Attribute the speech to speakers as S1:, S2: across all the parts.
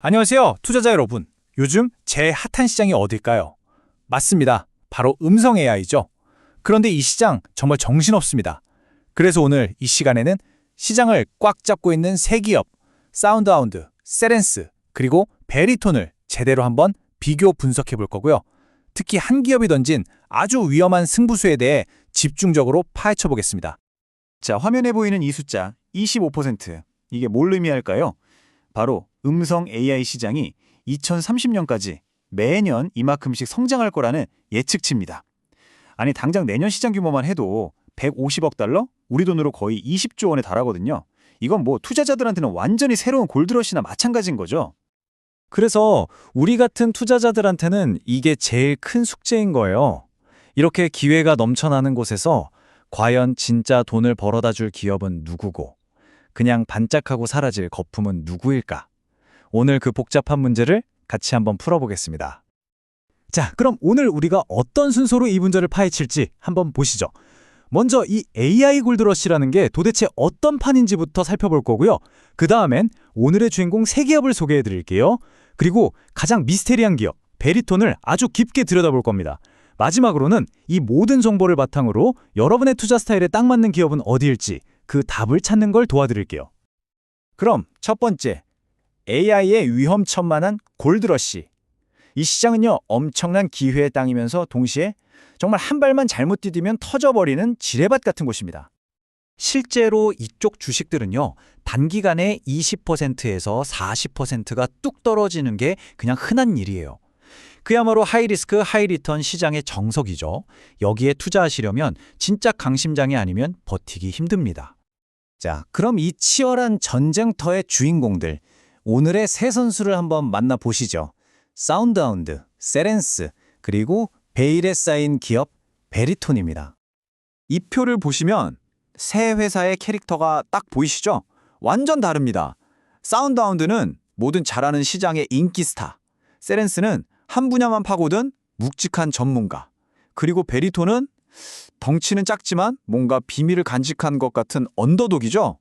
S1: 안녕하세요, 투자자 여러분. 요즘 제일 핫한 시장이 어딜까요? 맞습니다. 바로 음성 AI죠. 그런데 이 시장 정말 정신없습니다. 그래서 오늘 이 시간에는 시장을 꽉 잡고 있는 세 기업, 사운드하운드, 세렌스, 그리고 베리톤을 제대로 한번 비교 분석해 볼 거고요. 특히 한 기업이 던진 아주 위험한 승부수에 대해 집중적으로 파헤쳐 보겠습니다.
S2: 자, 화면에 보이는 이 숫자 25%. 이게 뭘 의미할까요? 바로 음성 AI 시장이 2030년까지 매년 이만큼씩 성장할 거라는 예측치입니다. 아니, 당장 내년 시장 규모만 해도 150억 달러? 우리 돈으로 거의 20조 원에 달하거든요. 이건 뭐 투자자들한테는 완전히 새로운 골드러시나 마찬가지인 거죠.
S3: 그래서 우리 같은 투자자들한테는 이게 제일 큰 숙제인 거예요. 이렇게 기회가 넘쳐나는 곳에서 과연 진짜 돈을 벌어다 줄 기업은 누구고, 그냥 반짝하고 사라질 거품은 누구일까? 오늘 그 복잡한 문제를 같이 한번 풀어보겠습니다. 자, 그럼 오늘 우리가 어떤 순서로 이 문제를 파헤칠지 한번 보시죠. 먼저 이 AI 골드러시라는 게 도대체 어떤 판인지부터 살펴볼 거고요. 그 다음엔 오늘의 주인공 세 기업을 소개해 드릴게요. 그리고 가장 미스테리한 기업, 베리톤을 아주 깊게 들여다볼 겁니다. 마지막으로는 이 모든 정보를 바탕으로 여러분의 투자 스타일에 딱 맞는 기업은 어디일지 그 답을 찾는 걸 도와드릴게요.
S1: 그럼 첫 번째, AI의 위험천만한 골드러시. 이 시장은요, 엄청난 기회의 땅이면서 동시에 정말 한 발만 잘못 디디면 터져버리는 지뢰밭 같은 곳입니다.
S3: 실제로 이쪽 주식들은요, 단기간에 20%에서 40%가 뚝 떨어지는 게 그냥 흔한 일이에요. 그야말로 하이리스크 하이리턴 시장의 정석이죠. 여기에 투자하시려면 진짜 강심장이 아니면 버티기 힘듭니다.
S1: 자, 그럼 이 치열한 전쟁터의 주인공들, 오늘의 세 선수를 한번 만나보시죠. 사운드하운드, 세렌스, 그리고 베일에 쌓인 기업 베리톤입니다. 이 표를 보시면 세 회사의 캐릭터가 딱 보이시죠? 완전 다릅니다. 사운드하운드는 모든 잘하는 시장의 인기 스타, 세렌스는 한 분야만 파고든 묵직한 전문가, 그리고 베리톤은 덩치는 작지만 뭔가 비밀을 간직한 것 같은 언더독이죠?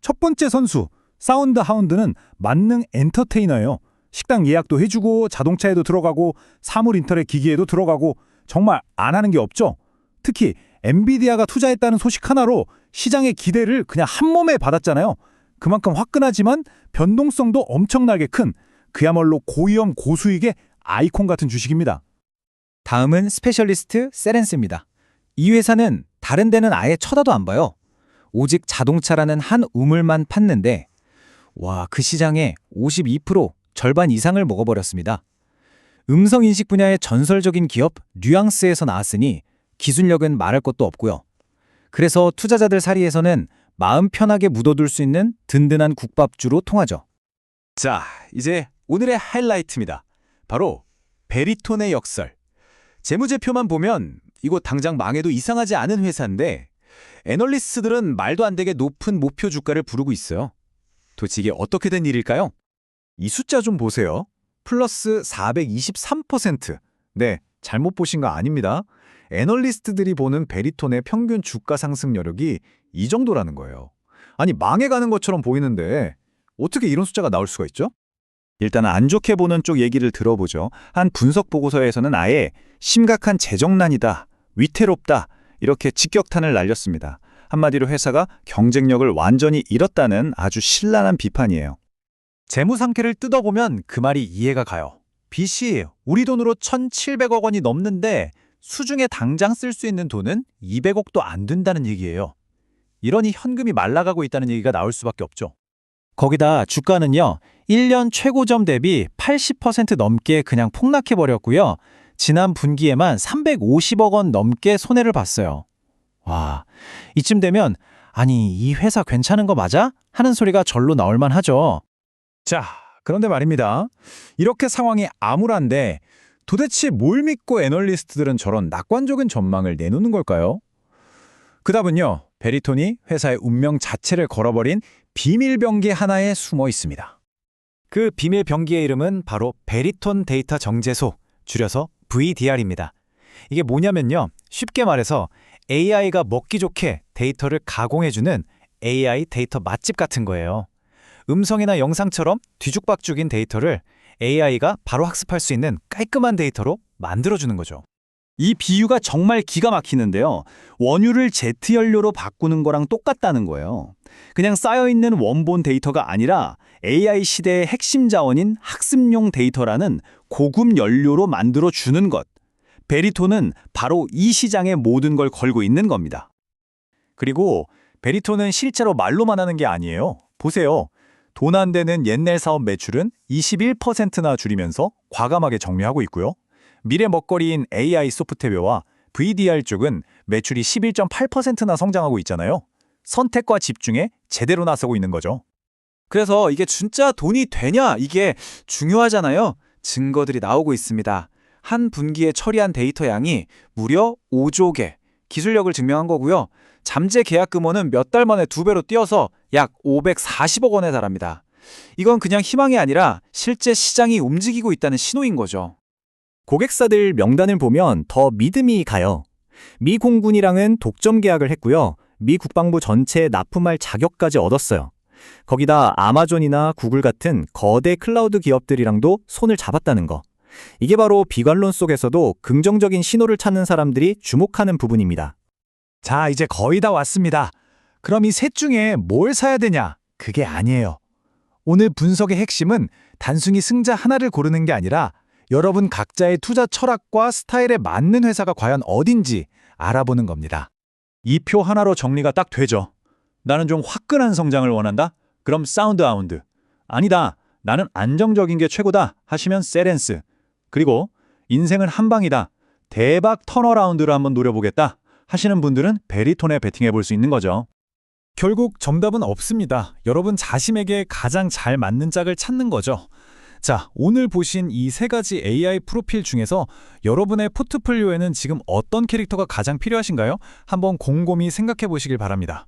S4: 첫 번째 선수, 사운드 하운드는 만능 엔터테이너예요. 식당 예약도 해주고 자동차에도 들어가고 사물 인터넷 기기에도 들어가고 정말 안 하는 게 없죠. 특히 엔비디아가 투자했다는 소식 하나로 시장의 기대를 그냥 한 몸에 받았잖아요. 그만큼 화끈하지만 변동성도 엄청나게 큰 그야말로 고위험 고수익의 아이콘 같은 주식입니다.
S1: 다음은 스페셜리스트 세렌스입니다. 이 회사는 다른 데는 아예 쳐다도 안 봐요. 오직 자동차라는 한 우물만 팠는데 와, 그 시장의 52% 절반 이상을 먹어버렸습니다. 음성 인식 분야의 전설적인 기업 뉘앙스에서 나왔으니 기술력은 말할 것도 없고요. 그래서 투자자들 사리에서는 마음 편하게 묻어둘 수 있는 든든한 국밥주로 통하죠. 자, 이제 오늘의 하이라이트입니다. 바로 베리톤의 역설. 재무제표만 보면 이거 당장 망해도 이상하지 않은 회사인데 애널리스트들은 말도 안 되게 높은 목표 주가를 부르고 있어요. 도대체 이게 어떻게 된 일일까요? 이 숫자 좀 보세요. 플러스 423%. 네, 잘못 보신 거 아닙니다. 애널리스트들이 보는 베리톤의 평균 주가 상승 여력이 이 정도라는 거예요. 아니, 망해가는 것처럼 보이는데 어떻게 이런 숫자가 나올 수가 있죠? 일단 안 좋게 보는 쪽 얘기를 들어보죠. 한 분석 보고서에서는 아예 심각한 재정난이다, 위태롭다 이렇게 직격탄을 날렸습니다. 한마디로 회사가 경쟁력을 완전히 잃었다는 아주 신랄한 비판이에요.
S3: 재무 상태를 뜯어보면 그 말이 이해가 가요. 빚이 우리 돈으로 1,700억 원이 넘는데 수중에 당장 쓸 수 있는 돈은 200억도 안 된다는 얘기예요. 이러니 현금이 말라가고 있다는 얘기가 나올 수밖에 없죠. 거기다 주가는요, 1년 최고점 대비 80% 넘게 그냥 폭락해버렸고요. 지난 분기에만 350억 원 넘게 손해를 봤어요. 와, 이쯤 되면 아니 이 회사 괜찮은 거 맞아? 하는 소리가 절로 나올만 하죠.
S4: 자, 그런데 말입니다. 이렇게 상황이 암울한데 도대체 뭘 믿고 애널리스트들은 저런 낙관적인 전망을 내놓는 걸까요? 그 답은요. 베리톤이 회사의 운명 자체를 걸어버린 비밀 병기 하나에 숨어 있습니다.
S3: 그 비밀 병기의 이름은 바로 베리톤 데이터 정제소, 줄여서 VDR입니다. 이게 뭐냐면요. 쉽게 말해서 AI가 먹기 좋게 데이터를 가공해주는 AI 데이터 맛집 같은 거예요. 음성이나 영상처럼 뒤죽박죽인 데이터를 AI가 바로 학습할 수 있는 깔끔한 데이터로 만들어주는 거죠.
S5: 이 비유가 정말 기가 막히는데요. 원유를 제트 연료로 바꾸는 거랑 똑같다는 거예요. 그냥 쌓여있는 원본 데이터가 아니라 AI 시대의 핵심 자원인 학습용 데이터라는 고급 연료로 만들어 주는 것. 베리토는 바로 이 시장에 모든 걸 걸고 있는 겁니다.
S3: 그리고 베리토는 실제로 말로만 하는 게 아니에요. 보세요. 돈 안 되는 옛날 사업 매출은 21%나 줄이면서 과감하게 정리하고 있고요. 미래 먹거리인 AI 소프트웨어와 VDR 쪽은 매출이 11.8%나 성장하고 있잖아요. 선택과 집중에 제대로 나서고 있는 거죠. 그래서 이게 진짜 돈이 되냐 이게 중요하잖아요. 증거들이 나오고 있습니다. 한 분기에 처리한 데이터 양이 무려 5조 개. 기술력을 증명한 거고요. 잠재 계약 규모는 몇달 만에 두 배로 뛰어서 약 540억 원에 달합니다. 이건 그냥 희망이 아니라 실제 시장이 움직이고 있다는 신호인 거죠.
S5: 고객사들 명단을 보면 더 믿음이 가요. 미 공군이랑은 독점 계약을 했고요. 미 국방부 전체에 납품할 자격까지 얻었어요. 거기다 아마존이나 구글 같은 거대 클라우드 기업들이랑도 손을 잡았다는 거. 이게 바로 비관론 속에서도 긍정적인 신호를 찾는 사람들이 주목하는 부분입니다.
S1: 자, 이제 거의 다 왔습니다. 그럼 이 셋 중에 뭘 사야 되냐? 그게 아니에요. 오늘 분석의 핵심은 단순히 승자 하나를 고르는 게 아니라 여러분 각자의 투자 철학과 스타일에 맞는 회사가 과연 어딘지 알아보는 겁니다.
S2: 이 표 하나로 정리가 딱 되죠. 나는 좀 화끈한 성장을 원한다? 그럼 사운드 아운드. 아니다. 나는 안정적인 게 최고다 하시면 세렌스. 그리고 인생은 한 방이다. 대박 턴어라운드를 한번 노려보겠다 하시는 분들은 베리톤에 베팅해 볼 수 있는 거죠.
S4: 결국 정답은 없습니다. 여러분 자신에게 가장 잘 맞는 짝을 찾는 거죠. 자, 오늘 보신 이 세 가지 AI 프로필 중에서 여러분의 포트폴리오에는 지금 어떤 캐릭터가 가장 필요하신가요? 한번 곰곰이 생각해 보시길 바랍니다.